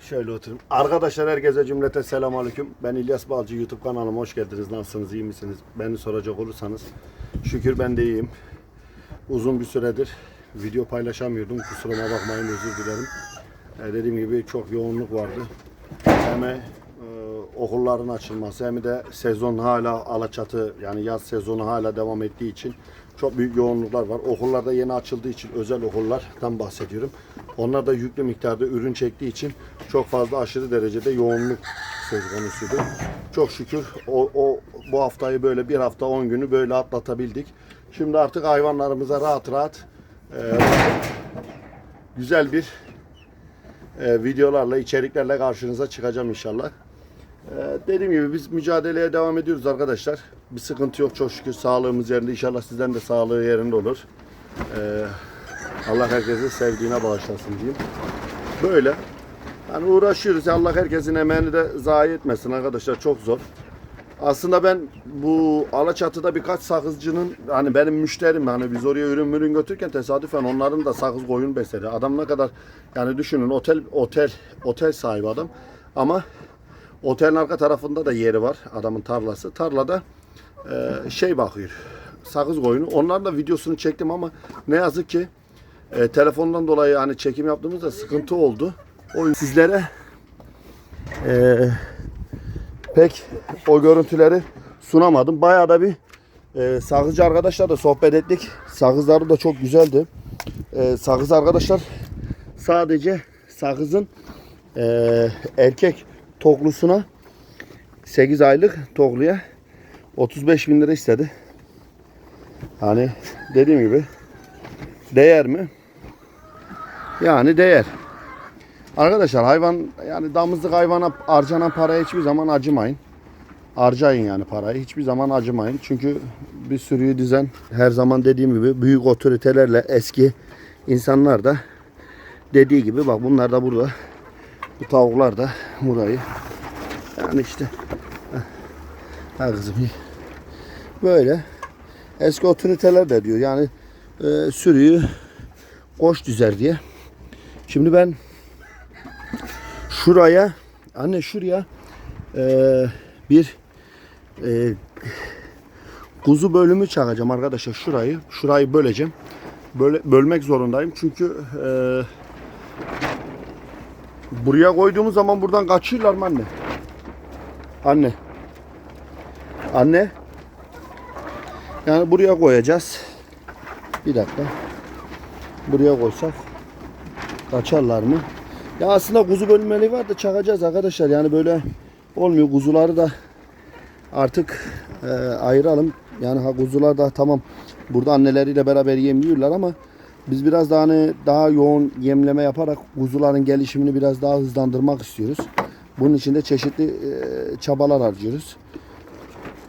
Şöyle oturayım. Arkadaşlar herkese cümlete selam aleyküm. Ben İlyas Balcı YouTube kanalıma hoş geldiniz. Nasılsınız, iyi misiniz? Beni soracak olursanız şükür ben de iyiyim. Uzun bir süredir video paylaşamıyordum. Kusuruma bakmayın özür dilerim. Ee, dediğim gibi çok yoğunluk vardı. Hem e, okulların açılması hem de sezon hala Alaçatı yani yaz sezonu hala devam ettiği için çok büyük yoğunluklar var. Okullarda yeni açıldığı için özel okullardan bahsediyorum. Onlar da yüklü miktarda ürün çektiği için çok fazla aşırı derecede yoğunluk söz konusuydu. Çok şükür o, o bu haftayı böyle bir hafta 10 günü böyle atlatabildik. Şimdi artık hayvanlarımıza rahat rahat e, güzel bir e, videolarla, içeriklerle karşınıza çıkacağım inşallah. E, dediğim gibi biz mücadeleye devam ediyoruz arkadaşlar. Bir sıkıntı yok çok şükür sağlığımız yerinde. İnşallah sizden de sağlığı yerinde olur. E, Allah herkesi sevdiğine bağışlasın diyeyim. Böyle. Yani uğraşıyoruz. Allah herkesin emeğini de zayi etmesin arkadaşlar. Çok zor. Aslında ben bu Alaçatı'da birkaç sakızcının hani benim müşterim hani biz oraya ürün ürün götürürken tesadüfen onların da sakız koyun besledi. Adam ne kadar yani düşünün otel otel otel sahibi adam ama otelin arka tarafında da yeri var adamın tarlası. Tarlada e, şey bakıyor sakız koyunu. Onların da videosunu çektim ama ne yazık ki e, telefondan dolayı hani çekim yaptığımızda sıkıntı oldu. O yüzden sizlere e, pek o görüntüleri sunamadım. Bayağı da bir e, sakızcı arkadaşlarla sohbet ettik. Sakızları da çok güzeldi. E, sakız arkadaşlar sadece sakızın e, erkek toklusuna 8 aylık tokluya 35 bin lira istedi. Hani dediğim gibi değer mi? Yani değer. Arkadaşlar hayvan yani damızlık hayvana harcanan paraya hiçbir zaman acımayın. Harcayın yani parayı. Hiçbir zaman acımayın. Çünkü bir sürüyü dizen her zaman dediğim gibi büyük otoritelerle eski insanlar da dediği gibi bak bunlar da burada. Bu tavuklar da burayı. Yani işte. Ha kızım. Böyle. Eski otoriteler de diyor yani e, sürüyü koş düzer diye. Şimdi ben şuraya anne şuraya e, bir e, kuzu bölümü çakacağım arkadaşlar şurayı şurayı böleceğim böyle bölmek zorundayım çünkü e, buraya koyduğumuz zaman buradan kaçıyorlar mı anne? Anne. Anne. Yani buraya koyacağız. Bir dakika. Buraya koysak kaçarlar mı? Ya aslında kuzu bölünmeli var da çakacağız arkadaşlar. Yani böyle olmuyor. Kuzuları da artık e, ayıralım. Yani ha kuzular da tamam. Burada anneleriyle beraber yemiyorlar ama biz biraz daha hani daha yoğun yemleme yaparak kuzuların gelişimini biraz daha hızlandırmak istiyoruz. Bunun için de çeşitli e, çabalar harcıyoruz.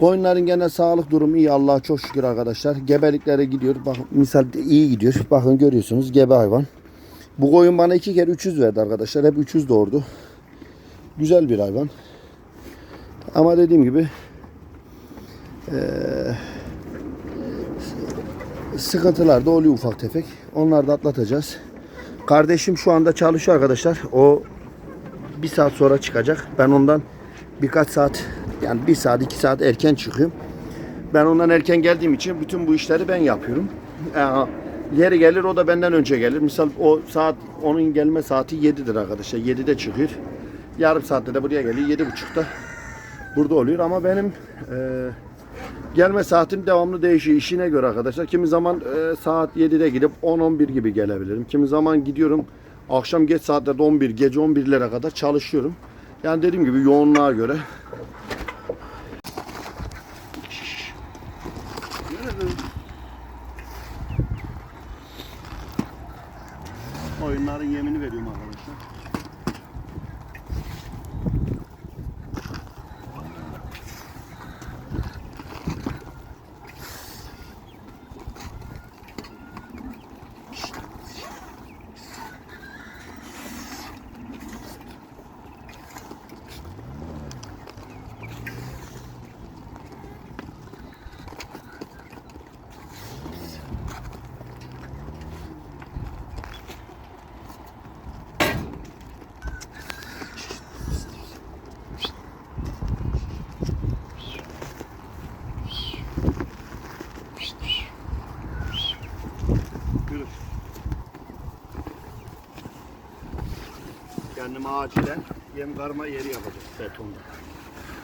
Koyunların gene sağlık durumu iyi Allah'a çok şükür arkadaşlar. Gebelikleri gidiyor. Bakın misal iyi gidiyor. Bakın görüyorsunuz gebe hayvan. Bu koyun bana iki kere 300 verdi arkadaşlar. Hep 300 doğurdu. Güzel bir hayvan. Ama dediğim gibi eee, sıkıntılar da oluyor ufak tefek. Onları da atlatacağız. Kardeşim şu anda çalışıyor arkadaşlar. O bir saat sonra çıkacak. Ben ondan birkaç saat yani bir saat iki saat erken çıkıyorum. Ben ondan erken geldiğim için bütün bu işleri ben yapıyorum. Yani Yeri gelir o da benden önce gelir. Misal o saat onun gelme saati 7'dir arkadaşlar. 7'de çıkıyor. Yarım saatte de buraya geliyor. 7.30'da burada oluyor ama benim e, gelme saatim devamlı değişiyor işine göre arkadaşlar. Kimi zaman e, saat 7'de gidip 10-11 gibi gelebilirim. Kimi zaman gidiyorum akşam geç saatlerde 11, gece 11'lere kadar çalışıyorum. Yani dediğim gibi yoğunluğa göre. Yürü. Kendime acilen yem karma yeri yapacağım betonda.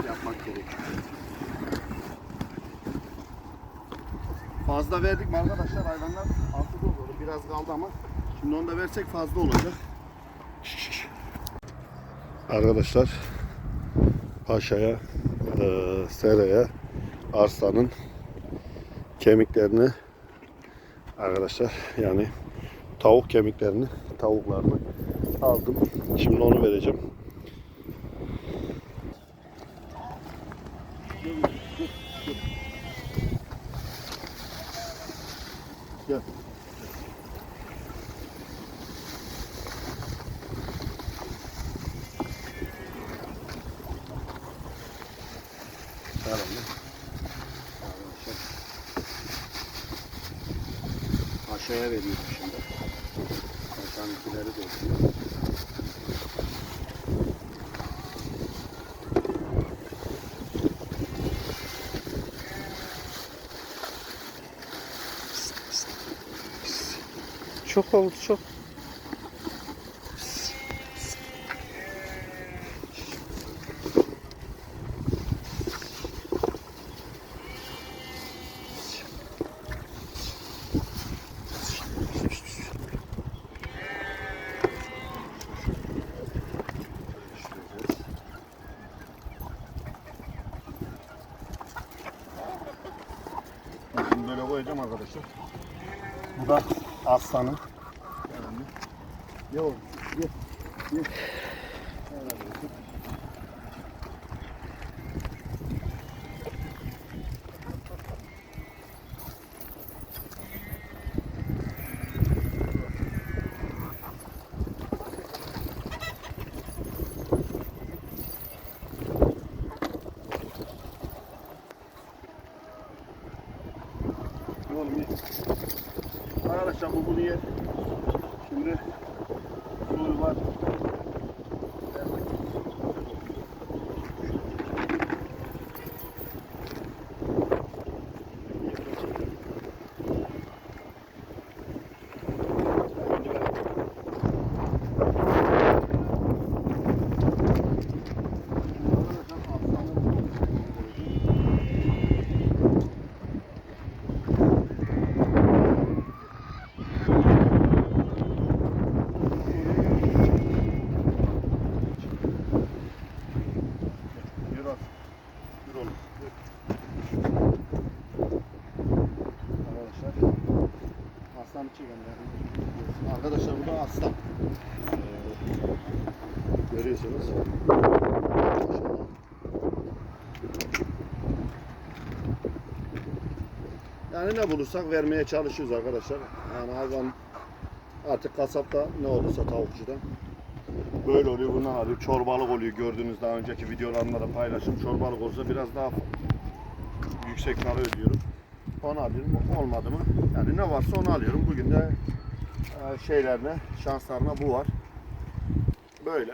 Yapmak gerekiyor. Fazla verdik mi arkadaşlar hayvanlar altı dolu biraz kaldı ama şimdi onu da versek fazla olacak. Arkadaşlar Paşa'ya, e, Sera'ya arsanın kemiklerini arkadaşlar yani tavuk kemiklerini, tavuklarını aldım. Şimdi onu vereceğim. Gel. Ver onu. Arkadaşlar. Aşağıya veriyorum şimdi. Aşağıdakileri de okuyor. Çok oldu çok. Şimdi böyle koyacağım arkadaşlar. Bu da aslanın. Ye oğlum. Ye. Ye. Helal olsun. Ye Oğlum ye. Arkadaşlar bu bunu yer. Şimdi suyu var. Yürü at. Yürü oğlum. Yürü. Arkadaşlar. Aslan çekelim. Arkadaşlar bu da aslan. Ee, görüyorsunuz. Maşallah. Yani ne bulursak vermeye çalışıyoruz arkadaşlar. Yani hayvan artık kasapta ne olursa tavukçuda böyle oluyor bundan alıyor. Çorbalık oluyor gördüğünüz daha önceki videolarımda da paylaştım. Çorbalık olsa biraz daha yüksek para ödüyorum. Onu alıyorum. Olmadı mı? Yani ne varsa onu alıyorum. Bugün de e, şeylerine, şanslarına bu var. Böyle.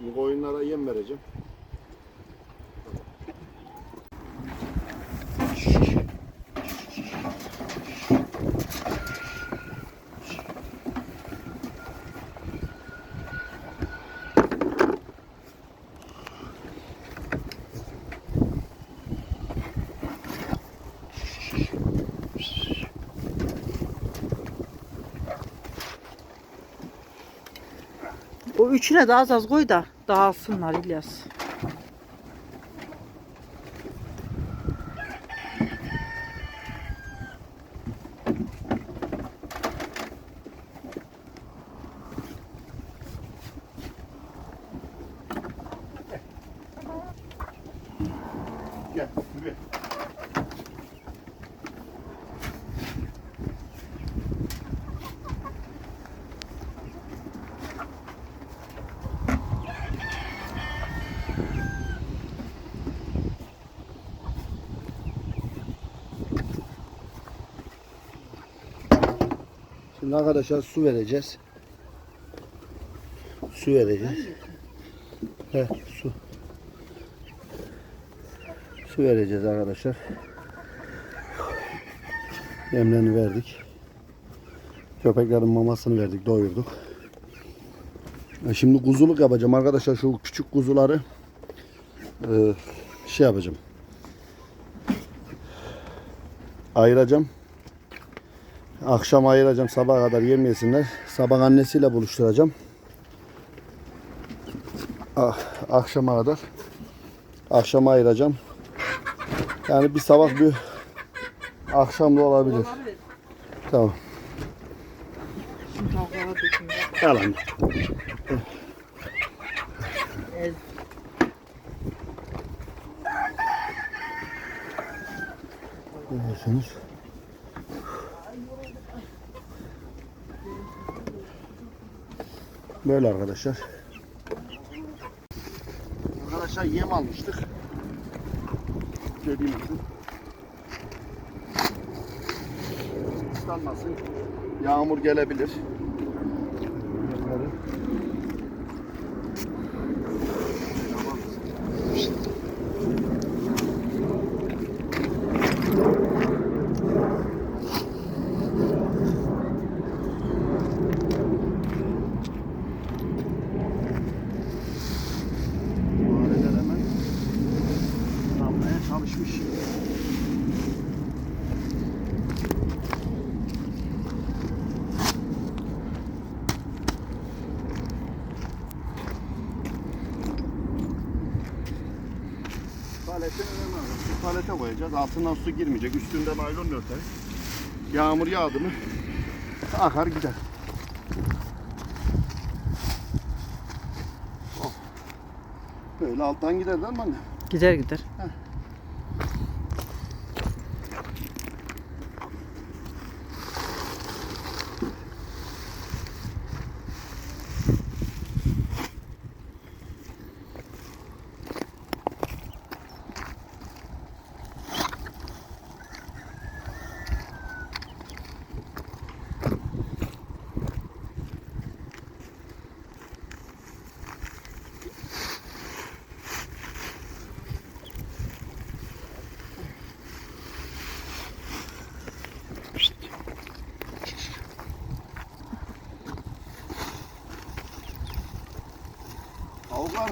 Bu koyunlara yem vereceğim. Üçüne az az koy da dağılsınlar İlyas. Şimdi arkadaşlar su vereceğiz. Su vereceğiz. He, su. Su vereceğiz arkadaşlar. Yemlerini verdik. Köpeklerin mamasını verdik, doyurduk. E, Şimdi kuzuluk yapacağım arkadaşlar. Şu küçük kuzuları e, şey yapacağım. Ayıracağım. Akşam ayıracağım sabaha kadar yemeyesinler. Sabah annesiyle buluşturacağım. Ah, akşama kadar. Akşama ayıracağım. Yani bir sabah bir akşam da olabilir. Tamam. Yalan. Ez. Görüyorsunuz. Böyle arkadaşlar. Arkadaşlar yem almıştık. Dediğim gibi. Islanmasın. Yağmur gelebilir. Çalışmış. Paletin önemli. Palete koyacağız. Altından su girmeyecek. Üstünde naylon örteriz. Yağmur yağdı mı akar gider. Böyle alttan gider değil mi anne? Gider gider. Tavuklar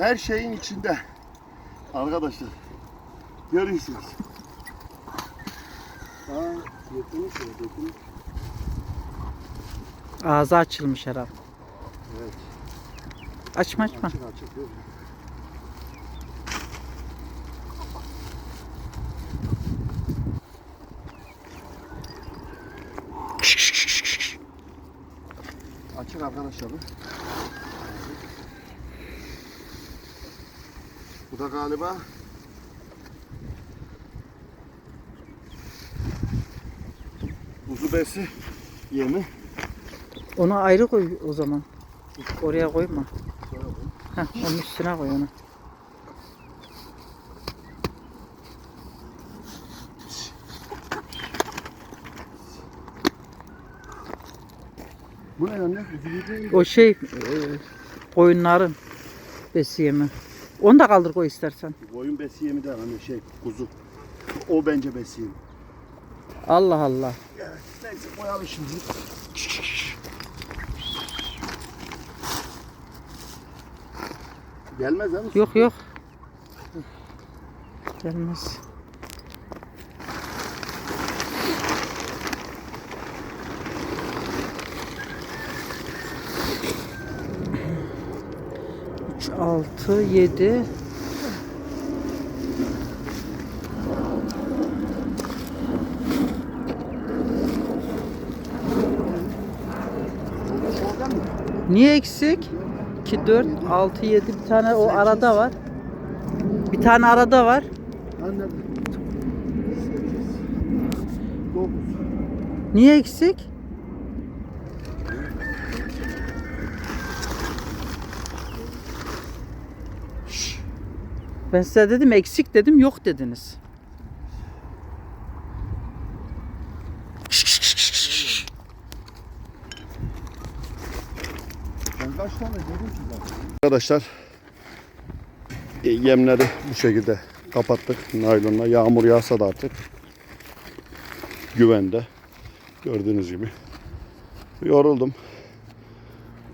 her şeyin içinde. Arkadaşlar. Görüyorsunuz. Ha, yetmiş ya. Ağzı açılmış herhalde. Evet. Açma açma. Açık açık. Açık arkadaşlar. Bu. Bu da galiba kuzu besi yemi. Onu ayrı koy o zaman. Oraya koyma. Heh, onun üstüne koy onu. Bu ne anne? O şey e, koyunların besiyemi. Onu da kaldır koy istersen. Koyun besi yemi de hani şey kuzu. O bence besi yemi. Allah Allah. Neyse koyalım şimdi. Gelmez mi? Yok yok. Gelmez. Üç, altı, yedi. Oradan mı? Niye eksik? 2, 4, 6, 7 bir tane o arada var. Bir tane arada var. Niye eksik? Ben size dedim eksik dedim yok dediniz. Ben kaç tane dedim ki. Arkadaşlar e, yemleri bu şekilde kapattık naylonla. Yağmur yağsa da artık güvende. Gördüğünüz gibi. Yoruldum.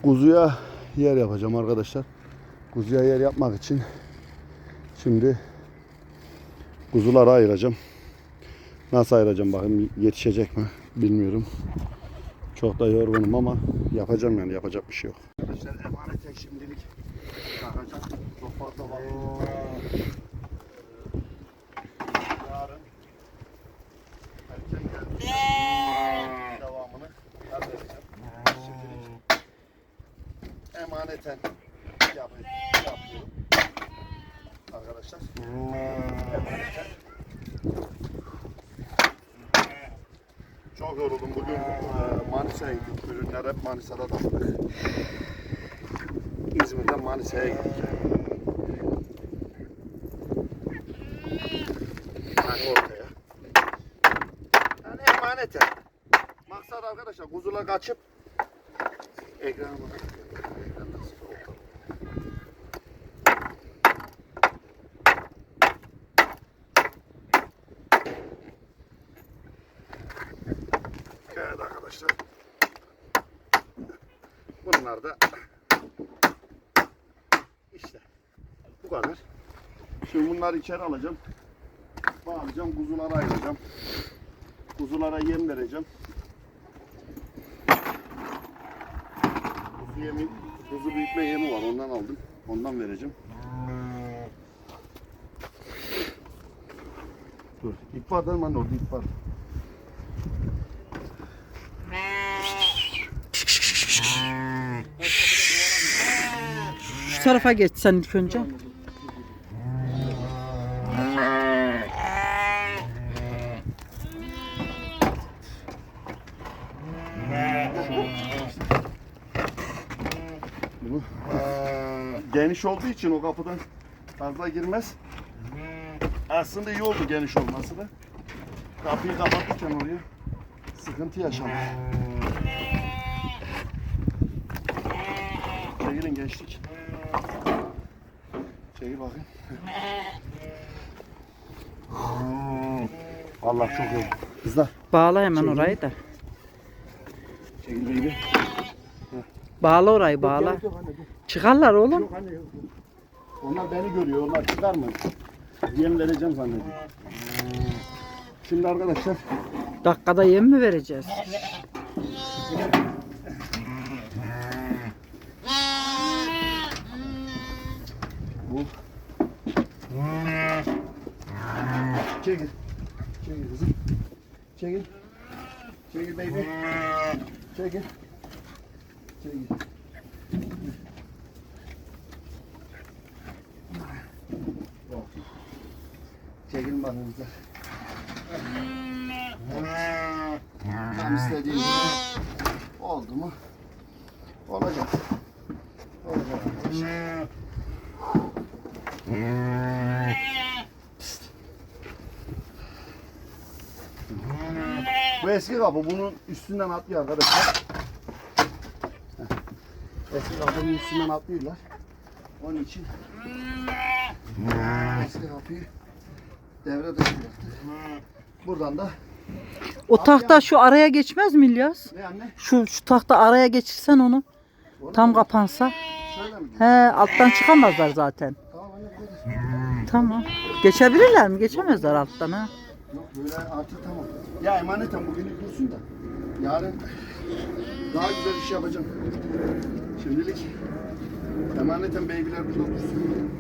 Kuzuya yer yapacağım arkadaşlar. Kuzuya yer yapmak için şimdi kuzuları ayıracağım. Nasıl ayıracağım bakayım yetişecek mi bilmiyorum. Çok da yorgunum ama yapacağım yani yapacak bir şey yok. Arkadaşlar emanete şimdilik takacağım. Çok fazla vakit. Yarın erken geldiğinde devamını ben vereceğim. Şimdilik emaneten yapı- yapıyorum. Arkadaşlar. Çok yoruldum bugün. e, Manisa'ya gittik. Ürünler hep Manisa'da taşıdık. İzmir'den Manisa'ya gittik. Yani ortaya. Yani emanete. Maksat arkadaşlar kuzular kaçıp ekrana bakın. Ekran nasıl soğuk. Evet arkadaşlar. Bunlar da işte bu kadar. Şimdi bunları içeri alacağım. Bağlayacağım, kuzulara ayıracağım. Kuzulara yem vereceğim. Kuzu yemi, kuzu büyütme yemi var ondan aldım. Ondan vereceğim. Dur, ip var değil mi orada ip var. Şu tarafa geç sen ilk önce. Bu geniş olduğu için o kapıdan fazla girmez. Aslında iyi oldu geniş olması da. Kapıyı kapatırken oraya sıkıntı yaşamış. Çekilin geçtik. Çekil bakayım. Allah çok iyi. Kızlar Bağla hemen Çekil. orayı da. çekil baby. Bağla orayı bağla. Dur. Çıkarlar oğlum. Yok yok. Onlar beni görüyor. Onlar çıkar mı? Yem vereceğim zannediyorum. Şimdi arkadaşlar Dakikada yem mi vereceğiz? bu çekil. Çekil kızım. Çekil. Çekil baby. Çekil. Yok. Çekil bakın kızlar. Tam istediğim gibi oldu mu? Olacak. Olacak arkadaşlar. Bu eski kapı bunun üstünden atlıyor arkadaşlar. Eski kapının üstünden atlıyorlar. Onun için eski kapıyı devre dışı bıraktık. Buradan da O tahta şu araya geçmez mi İlyas? ne anne? Şu, şu tahta araya geçirsen onu. Orada Tam mı? kapansa. Şöyle mi? He alttan çıkamazlar zaten. Tamam anne. Tamam. Geçebilirler mi? Geçemezler alttan ha. Yok böyle artık tamam. Ya emanetem bugün dursun da. Yarın daha güzel iş yapacağım. Şimdilik emaneten beybiler burada dursun.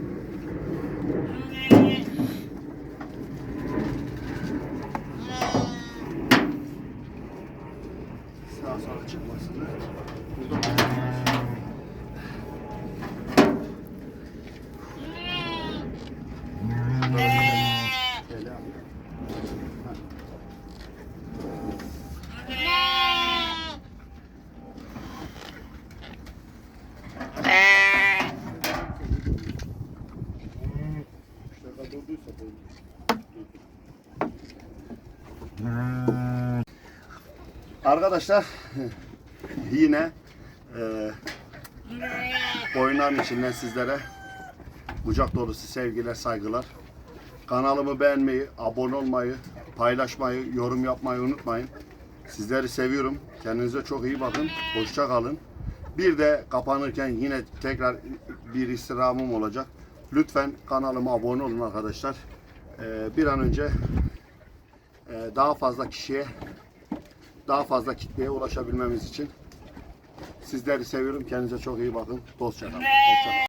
Arkadaşlar yine e, oyunların içinden sizlere kucak dolusu sevgiler, saygılar. Kanalımı beğenmeyi, abone olmayı, paylaşmayı, yorum yapmayı unutmayın. Sizleri seviyorum. Kendinize çok iyi bakın. Hoşça kalın. Bir de kapanırken yine tekrar bir istirhamım olacak. Lütfen kanalıma abone olun arkadaşlar. Ee, bir an önce daha fazla kişiye daha fazla kitleye ulaşabilmemiz için sizleri seviyorum. Kendinize çok iyi bakın. Dostça kalın.